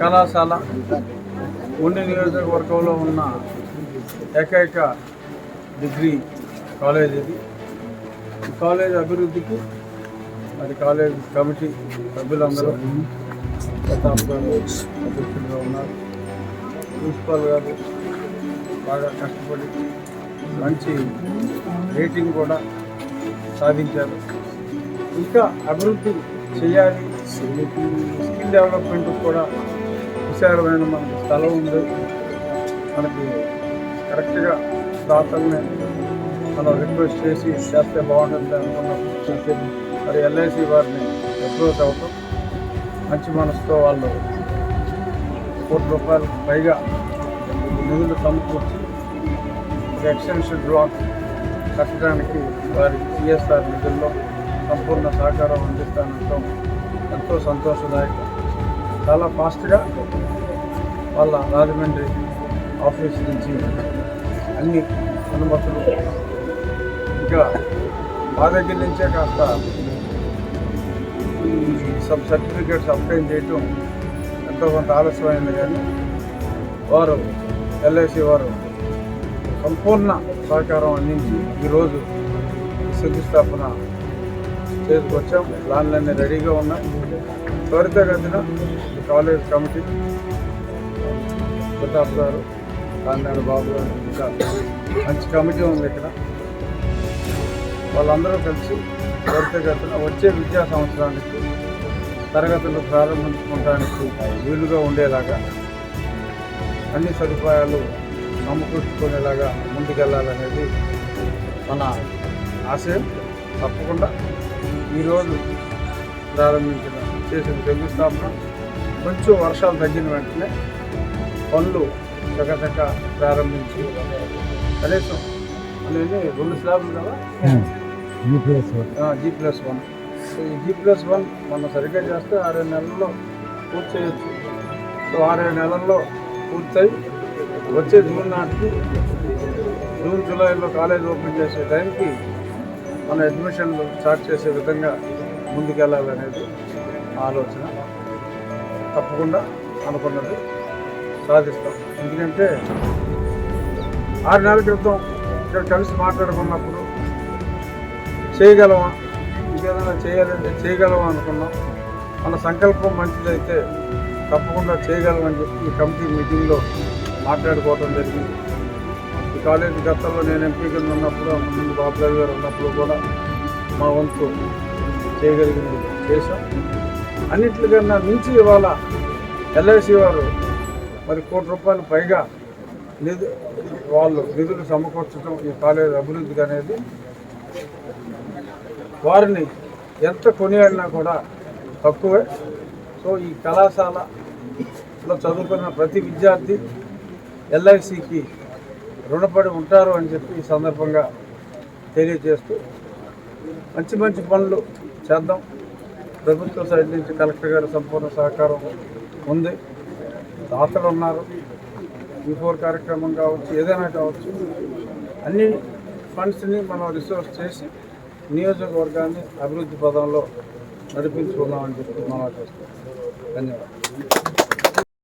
కళాశాల ఉండి నియోజకవర్గంలో ఉన్న ఏకైక డిగ్రీ కాలేజ్ ఇది. కాలేజ్ అభివృద్ధికి అది కాలేజ్ కమిటీ సభ్యులందరూ ప్రతాప్ గారు అధ్యక్షులుగా ఉన్నారు. ప్రిన్సిపాల్ గారు బాగా కష్టపడి మంచి రేటింగ్ కూడా సాధించారు. ఇంకా అభివృద్ధి చేయాలి. స్కిల్ డెవలప్మెంట్ కూడా విశాలమైన మనకి స్థలం ఉంది. మనకి కరెక్ట్గా దాతల్ని మనం రిక్వెస్ట్ చేసి చేస్తే బాగుంటుంది అనుకున్న. మరి ఎల్ఐసి వారిని అప్రోచ్ అవటం మంచి మనసుతో వాళ్ళు కోటి రూపాయలు పైగా నిధులు సమకూర్చి ఒక ఎక్స్టెన్షన్ బ్లాక్ కట్టడానికి వారి సిఎస్ఆర్ నిధుల్లో సంపూర్ణ సహకారం అందిస్తానంటాం ఎంతో సంతోషదాయకం. చాలా ఫాస్ట్గా వాళ్ళ రాజమండ్రి ఆఫీస్ నుంచి అన్ని అనుమతులు ఇంకా మా దగ్గర నుంచే కాస్త సబ్ సర్టిఫికేట్స్ అప్లైన్ చేయటం ఎంతో కొంత ఆలస్యమైంది కానీ వారు ఎల్ఐసి వారు సంపూర్ణ సహకారం అందించి ఈరోజు శంకుస్థాపన చేసుకొచ్చాం ప్లాన్లన్నీ రెడీగా ఉన్నాయి త్వరితగతిన కాలేజ్ కమిటీ ప్రతాప్ గారు కాందాడు బాబు గారు ఇంకా మంచి కమిటీ ఉంది ఇక్కడ. వాళ్ళందరూ కలిసి త్వరితగతిన వచ్చే విద్యా సంవత్సరానికి తరగతులు ప్రారంభించుకోవడానికి వీలుగా ఉండేలాగా అన్ని సదుపాయాలు సమకూర్చుకునేలాగా ముందుకెళ్ళాలనేది మన ఆశయం. తప్పకుండా ఈరోజు ప్రారంభించిన చేసిన శంకుస్థాపన కొంచెం వర్షాలు తగ్గిన వెంటనే పనులు చకచక ప్రారంభించి కనీసం అనేది రెండు స్లాబ్లు కదా? జీ ప్లస్ వన్ సో ఈ జీ ప్లస్ వన్ మనం సరిగ్గా చేస్తే ఆరేడు నెలల్లో పూర్తి చేయొచ్చు. సో ఆరేడు నెలల్లో పూర్తయి వచ్చే జూన్ నాటికి జూన్ జూలైలో కాలేజ్ ఓపెన్ చేసే టైంకి మన అడ్మిషన్లు స్టార్ట్ చేసే విధంగా ముందుకెళ్ళాలనేది ఆలోచన తప్పకుండా అనుకున్నది సాధిస్తాం. ఎందుకంటే ఆరు నెలల క్రితం ఇక్కడ కలిసి మాట్లాడుకున్నప్పుడు చేయగలమా? ఇంకేదైనా చేయాలంటే చేయగలమా అనుకున్నాం. మన సంకల్పం మంచిదైతే తప్పకుండా చేయగలమని చెప్పి ఈ కమిటీ మీటింగ్లో మాట్లాడుకోవడం జరిగింది. ఈ కాలేజీ గతంలో నేను ఎంపీ కింద ఉన్నప్పుడు ముందు బాబు గారు ఉన్నప్పుడు కూడా మా వంతు చేయగలిగింది చేశాం అన్నింటికన్నా మించి ఇవాళ ఎల్ఐసి వారు మరి కోటి రూపాయలు పైగా నిధు వాళ్ళు నిధులు సమకూర్చడం ఈ కాలేజ్ అభివృద్ధికి అనేది వారిని ఎంత కొనియాడినా కూడా తక్కువే. సో ఈ కళాశాలలో చదువుకున్న ప్రతి విద్యార్థి ఎల్ఐసికి రుణపడి ఉంటారు అని చెప్పి ఈ సందర్భంగా తెలియజేస్తూ మంచి మంచి పనులు చేద్దాం. ప్రభుత్వ సైడ్ నుంచి కలెక్టర్ గారి సంపూర్ణ సహకారం ఉంది. దాతలు ఉన్నారు. బిఫోర్ కార్యక్రమం కావచ్చు ఏదైనా కావచ్చు అన్ని ఫండ్స్ని మనం రిసోర్స్ చేసి నియోజకవర్గాన్ని అభివృద్ధి పదంలో నడిపించుకుందామని చెప్పి మనం చేస్తాం ధన్యవాదాలు.